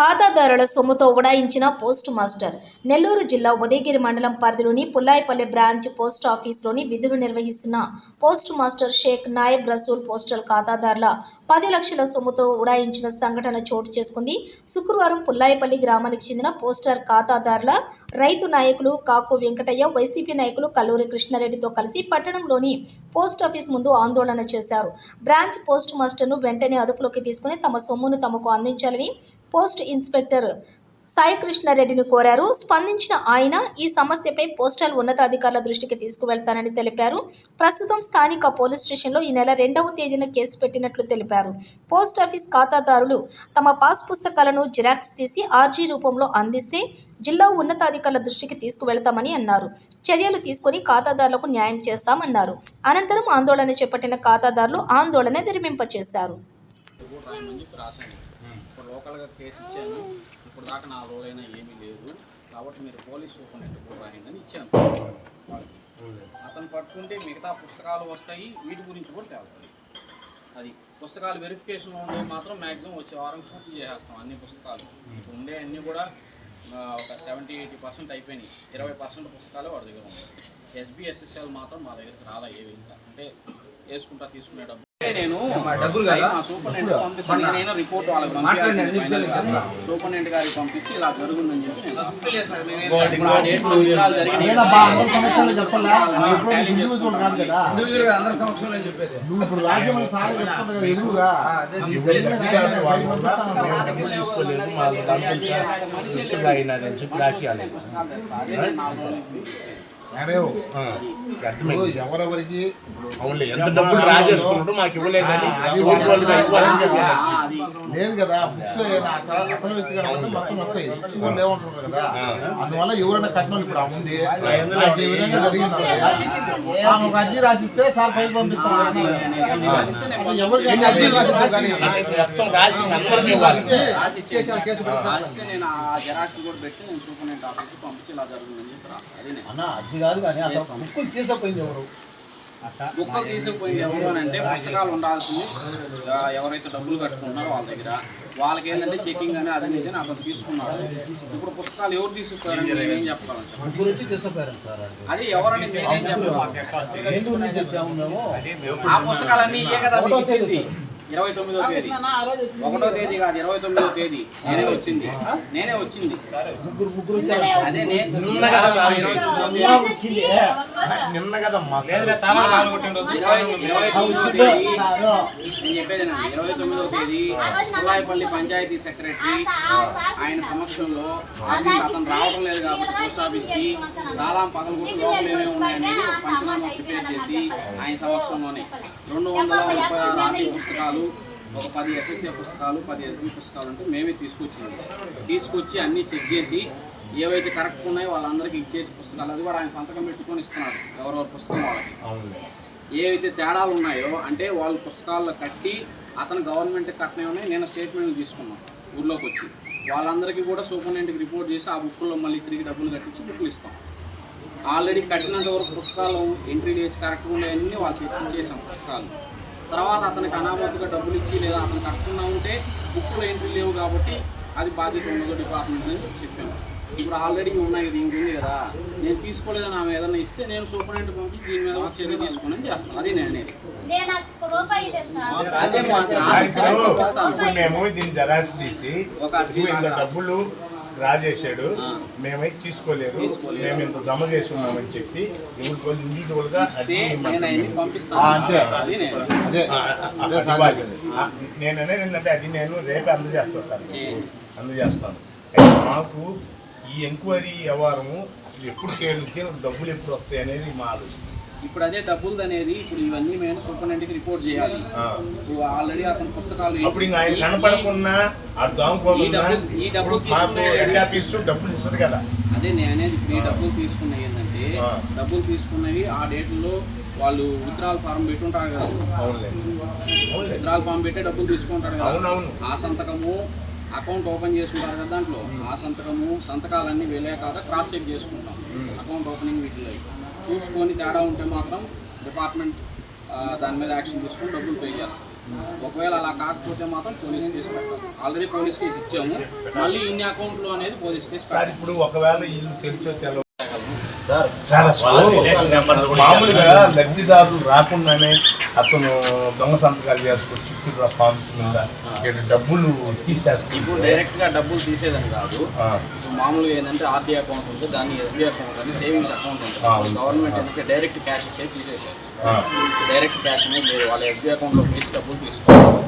ఖాతాదారుల సొమ్ముతో ఉడాయించిన post master. Nellore జిల్లా ఉదయగిరి మండలం పరిధిలోని పుల్లాయిపల్లి బ్రాంచ్ పోస్ట్ ఆఫీస్లోని విధులు నిర్వహిస్తున్న post master Sheikh Nayab Rasool postal ఖాతాదారుల పది లక్షల సొమ్ముతో ఉడాయించిన సంఘటన చోటు చేసుకుంది. శుక్రవారం పుల్లాయపల్లి గ్రామానికి చెందిన పోస్టర్ ఖాతాదారుల రైతు నాయకులు కాకు వెంకటయ్య వైసీపీ నాయకులు కల్లూరి కృష్ణారెడ్డితో కలిసి పట్టణంలోని పోస్ట్ ఆఫీస్ ముందు ఆందోళన చేశారు. బ్రాంచ్ పోస్ట్ మాస్టర్ను వెంటనే అదుపులోకి తీసుకుని తమ సొమ్మును తమకు అందించాలని పోస్ట్ ఇన్స్పెక్టర్ సాయి కృష్ణారెడ్డిని కోరారు. స్పందించిన ఆయన ఈ సమస్యపై పోస్టల్ ఉన్నతాధికారుల దృష్టికి తీసుకువెళ్తానని తెలిపారు. ప్రస్తుతం స్థానిక పోలీస్ స్టేషన్లో ఈ నెల రెండవ తేదీన కేసు పెట్టినట్లు తెలిపారు. పోస్ట్ ఆఫీస్ ఖాతాదారులు తమ పాస్ పుస్తకాలను జిరాక్స్ తీసి ఆర్జీ రూపంలో అందిస్తే జిల్లా ఉన్నతాధికారుల దృష్టికి తీసుకువెళ్తామని అన్నారు. చర్యలు తీసుకుని ఖాతాదారులకు న్యాయం చేస్తామన్నారు. అనంతరం ఆందోళన చేపట్టిన ఖాతాదారులు ఆందోళన విరమింపచేశారు. లోకల్గా కేసు ఇచ్చాను. ఇప్పుడు దాకా నా రోజైనా ఏమీ లేదు. కాబట్టి మీరు పోలీస్ సూపరింటెండెంట్ కూడా రాయండి ఇచ్చాను. వాళ్ళకి అతను పట్టుకుంటే మిగతా పుస్తకాలు వస్తాయి. వీటి గురించి కూడా తేలుతుంది. అది పుస్తకాలు వెరిఫికేషన్లో ఉండే మాత్రం మ్యాక్సిమం వచ్చే వారం పూర్తి చేసేస్తాం అన్ని పుస్తకాలు. ఇప్పుడు ఉండే అన్నీ కూడా ఒక సెవెంటీ ఎయిటీ పర్సెంట్ అయిపోయినాయి. ఇరవై పర్సెంట్ పుస్తకాలు వాడి దగ్గర ఉంటాయి ఎస్బీఎస్ఎస్ఎల్ మాత్రం మా దగ్గరికి రాలా ఏవి ఇంకా. అంటే వేసుకుంటా తీసుకునే డబ్బు నేను డబ్బులు కాదా? మా సూపరింటెండెంట్ పంపిస్తాను నేను రిపోర్ట్ వాళ్ళకి. సూపరింటెండెంట్ గారికి పంపించి ఇలా జరుగుతుందని చెప్పి నేను చెప్పి రాసియాలి ఎవరెవరికి ఎంత డబ్బులు రాజేసుకున్నాడు మాకు ఇవ్వలేదని లేదు కదా బుక్స్ అసలు మొత్తం వస్తాయి వాళ్ళు ఏమంటారు కదా అందువల్ల ఎవరైనా కట్టిన ఇప్పుడు ఉంది ఈ విధంగా జరిగింది ఒక అర్జీ రాసిస్తే సార్ ఫైల్ పంపిస్తాం అదే ఎవరికి మొత్తం రాసి కూడా అన్న అది కాదు కానీ అసలు బుక్కులు తీసుకుపోయింది ఎవరు? బుక్కలు తీసుకుపోయింది ఎవరు అని అంటే పుస్తకాలు ఉండాల్సింది. ఎవరైతే డబ్బులు కట్టుకుంటున్నారో వాళ్ళ దగ్గర. వాళ్ళకి ఏంటంటే చెకింగ్ అని అది ఇది అతను తీసుకున్నాడు. ఇప్పుడు పుస్తకాలు ఎవరు నేనేం చెప్పండి. ముగ్గురు వచ్చి తీసుకుపోయారు సార్ అది. ఎవరని నేనేం గురించి ఆ పుస్తకాలన్నీ ఇయే కదా ఇరవై తొమ్మిదో తేదీ. ఆ రోజు వచ్చింది. ఒకటో తేదీ కాదు ఇరవై తొమ్మిదో తేదీ. నేనే వచ్చింది. నేనే వచ్చింది. అదే నేను నిన్న కదమ్మా సార్. ఇరవై తొమ్మిదో తేదీ. పుల్లాయిపల్లి పంచాయతీ సెక్రటరీ ఆయన సమక్షంలో అతను రావడం లేదు కాబట్టి పోస్ట్ ఆఫీస్కి తాళం పగలగొట్టి లోపల ఏమేమి ఉన్నాయనేది ఒక పంచనామా ప్రిపేర్ చేసి ఆయన సమక్షంలోనే రెండు వందల ముప్పై ఆరు ఆర్టీ పుస్తకాలు ఒక పది ఎస్ఎస్ఏ పుస్తకాలు పది ఎస్బీ పుస్తకాలు అంటే మేమే తీసుకొచ్చింది. తీసుకొచ్చి అన్నీ చెక్ చేసి ఏవైతే కరెక్ట్ ఉన్నాయో వాళ్ళందరికీ ఇచ్చేసి పుస్తకాలు. అది కూడా ఆయన సంతకం పెట్టుకొని ఇస్తున్నారు ఎవరెవరి పుస్తకం వాళ్ళకి. ఏవైతే తేడాలు ఉన్నాయో అంటే వాళ్ళు పుస్తకాల్లో కట్టి అతను గవర్నమెంట్ కట్టినవి ఉన్నాయి నేను స్టేట్మెంట్ తీసుకున్నాను ఊర్లోకి వచ్చి. వాళ్ళందరికీ కూడా సూపరింటెండెంట్కి రిపోర్ట్ చేసి ఆ బుక్లో మళ్ళీ తిరిగి డబ్బులు కట్టించి బుక్లు ఇస్తాం. ఆల్రెడీ కట్టినంత వరకు పుస్తకాలు ఎంట్రీ చేసి కరెక్ట్గా ఉన్నాయన్నీ వాళ్ళు తెప్పించేసాం పుస్తకాలు. తర్వాత అతనికి అనామతిగా డబ్బులు ఇచ్చి లేదా అతను కట్టకుండా ఉంటే బుక్లో ఎంట్రీ లేవు కాబట్టి అది బాధ్యత ఉండదు డిపార్ట్మెంట్ అని చెప్పాను. ఇప్పుడు ఆల్రెడీ ఉన్నాయి కదా ఇంక ఉంది కదా. నేను తీసుకోలేదని ఆమె ఏదైనా ఇస్తే నేను సూపరింటెండెంట్ పంపించి దీని మీద చర్య తీసుకుని చేస్తాను. అది నేను. అనేది మేము దీన్ని జెరాక్స్ తీసి ఒక డబ్బులు డ్రా చేశాడు మేమైతే తీసుకోలేదు. మేము ఇంత జమ చేసి ఉన్నామని చెప్పి ఇండివిజువల్ ఇండివిజువల్గా అంతే. అది నేను. అదే. సార్ నేను అనేది ఏంటంటే అది నేను రేపే అందజేస్తాను సార్. అందజేస్తాను. అయితే మాకు ఈ ఎంక్వైరీ వ్యవహారము అసలు ఎప్పుడు డబ్బులు ఎప్పుడు వస్తాయి అనేది మా ఆలోచన. ఇప్పుడు అదే డబ్బులు అనేది ఇప్పుడు ఇవన్నీ మేము సూపరింటెండెంట్కి రిపోర్ట్ చేయాలి. ఇప్పుడు ఆల్రెడీ అతని పుస్తకాలు అప్పుడు ఇంకా ఆయన ఈ- కనపడకున్నా డబ్బులు- ఈ డబ్బులు ఇప్పుడు మాకు తీసుకునే- హెడ్ ఆఫీస్ డబ్బులు ఇస్తుంది కదా. అదే నేను అనేది ఇప్పుడు ఈ డబ్బులు తీసుకున్నవి ఏంటంటే. డబ్బులు తీసుకున్నవి ఆ డేట్లో వాళ్ళు విత్డ్రాల్ ఫారం పెట్టుంటారు కదా. అవునులే. అవునులే విత్డ్రాల్ ఫారం పెట్టే డబ్బులు తీసుకుంటారు కదా. ఆ సంతకము అకౌంట్ ఓపెన్ చేసుకుంటారు కదా దాంట్లో. ఆ సంతకము సంతకాలన్నీ వెళ్ళే కాదా క్రాస్ చెక్ చేసుకుంటాం. అకౌంట్ ఓపెనింగ్ వీటిలో. చూసుకొని తేడా ఉంటే మాత్రం డిపార్ట్మెంట్ ఆ, దాని మీద యాక్షన్ తీసుకొని డబ్బులు పే చేస్తాం. ఒకవేళ అలా కాకపోతే మాత్రం పోలీస్ కేసు పెట్టాలి. ఆల్రెడీ పోలీస్ కేసు ఇచ్చాము. మళ్ళీ ఇన్ని అకౌంట్లో అనేది పోలీస్ కేసు సార్ ఇప్పుడు ఒకవేళ ఇల్లు తెరిచో తెలవ. సార్ మామూలుగా లబ్ధిదారులు రాకుండానే అతను దొంగ సంతకాలు చేసుకొని చిత్తూరు ఫార్మ్స్ మీద ఇక్కడ డబ్బులు తీసేస్తాడు ఇప్పుడు డైరెక్ట్గా డబ్బులు తీసేదని కాదు. మామూలుగా ఏంటంటే ఆర్డీ అకౌంట్ ఉంటుంది దాన్ని ఎస్బీ అకౌంట్ అని సేవింగ్స్ అకౌంట్ ఉంటుంది. ఉంది. గవర్నమెంట్ ఎందుకంటే డైరెక్ట్ క్యాష్ ఇచ్చేది తీసేసారు. డైరెక్ట్ క్యాష్ అనేది లేదు. వాళ్ళ ఎస్బీ అకౌంట్లో తీసి డబ్బులు తీసుకోవాలి.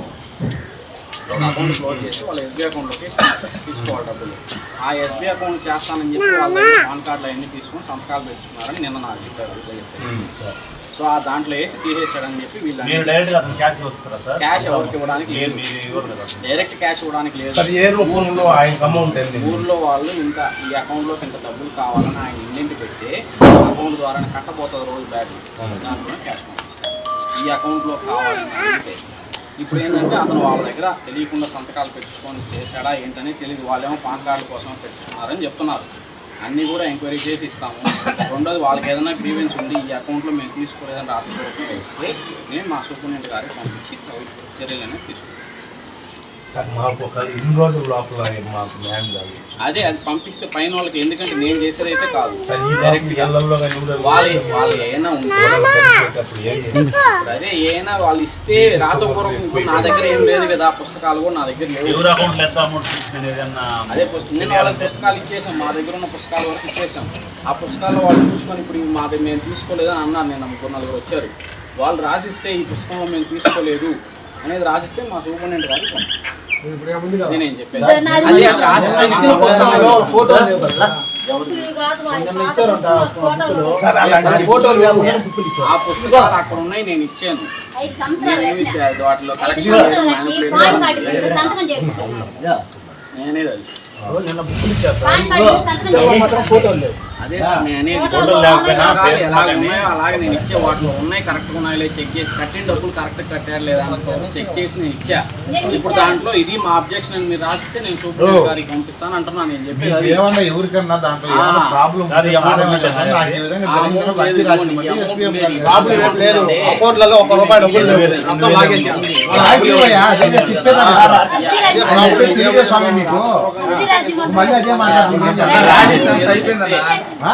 ఒక అకౌంట్ క్లోజ్ చేసి వాళ్ళ ఎస్బీ అకౌంట్లోకి తీసి- తీసుకోవాలి డబ్బులు. ఆ ఎస్బీ అకౌంట్ చేస్తానని చెప్పి వాళ్ళ పాన్ కార్డులు అవన్నీ తీసుకొని సంతకాలు పెట్టుకున్నారని నిన్న నాకు చెప్పారు. సో ఆ దాంట్లో వేసి తీసేసాడని చెప్పి మీరు వీళ్ళు డైరెక్ట్ అతను క్యాష్ వస్తారా సార్? క్యాష్ ఎవరికి ఇవ్వడానికి మీరు లేదు. మీరు. డైరెక్ట్ క్యాష్ ఇవ్వడానికి లేదు. ఏ రూపంలో అమౌంట్ ఊర్లో వాళ్ళు ఇంత ఈ అకౌంట్లోకి ఇంత డబ్బులు కావాలని ఆయన ఇంటింటి పెడితే అకౌంట్ ద్వారా కట్టబోతుంది రోజు బ్యాగ్ దాంట్లో క్యాష్ పంపిస్తారు. ఈ అకౌంట్లో కావాలని అంటే ఇప్పుడు ఏంటంటే అతను వాళ్ళ దగ్గర తెలియకుండా సంతకాలు పెట్టుకొని చేశాడా ఏంటని తెలియదు. వాళ్ళేమో పాన్ కార్డు కోసం పెట్టుకున్నారని చెప్తున్నారు. అన్నీ కూడా ఎంక్వైరీ చేసి ఇస్తాము. రెండోది వాళ్ళకి ఏదైనా గ్రీవెన్స్ ఉండి ఈ అకౌంట్లో మేము తీసుకోలేదని రాత్రి ఇస్తే మేము మా సూపరింటెండెంట్ గారికి పంపించి చర్యలు అనేది తీసుకుంటాం. మాకు ఒక ఇన్ని రోజుల లోపల మాకు న్యాయం కాదు అదే అది పంపిస్తే పైన వాళ్ళకి ఎందుకంటే నేను చేసేది అయితే కాదు. వాళ్ళు వాళ్ళు ఏమైనా అదే ఏమైనా వాళ్ళు ఇస్తే రాతపూర్వకం నా దగ్గర ఏం లేదు కదా ఆ పుస్తకాలు కూడా నా దగ్గర లేవు. ఎవరు అకౌంట్ ఎంత అమౌంట్ తీసుకుని ఏదన్నా అదే పుస్తకం నేను వాళ్ళకి పుస్తకాలు ఇచ్చేసాం మా దగ్గర ఉన్న పుస్తకాల వరకు ఇచ్చేసాం ఆ పుస్తకాల్లో వాళ్ళు చూసుకొని ఇప్పుడు మా దగ్గర మేము తీసుకోలేదని అన్నారు నేను ముగ్గురు నలుగురు వచ్చారు. వాళ్ళు రాసిస్తే ఈ పుస్తకంలో మేము తీసుకోలేదు. అనేది రాసిస్తే మా సూపరింటెండెంట్ గారికి నేను అదే అది రాసిస్తే పంపిస్తాను. ఫోటో అలాంటి ఫోటోలు ఆ పుస్తకాలు అక్కడ ఉన్నాయి నేను ఇచ్చాను. నేనేమి. వాటిలో కలెక్షన్. నేనేది అది. అదే సార్ నేను అలాగే నేను ఇచ్చే వాటిలో ఉన్నాయి కరెక్ట్గా ఉన్నాయో చెక్ చేసి కట్టిన డబ్బులు కరెక్ట్ కట్టారు లేదా చెక్ చేసి నేను ఇచ్చా. ఇప్పుడు. దాంట్లో ఇది మా అబ్జెక్షన్ అని మీరు రాసిస్తే నేను సూపర్ గారికి పంపిస్తాను అంటున్నాను నేను చెప్పేది ఎవరికన్నా దాంట్లో ఒక రూపాయి డబ్బులు లేవు తెలియదు స్వామి మీకు. మళ్ళీ అదే ఆ?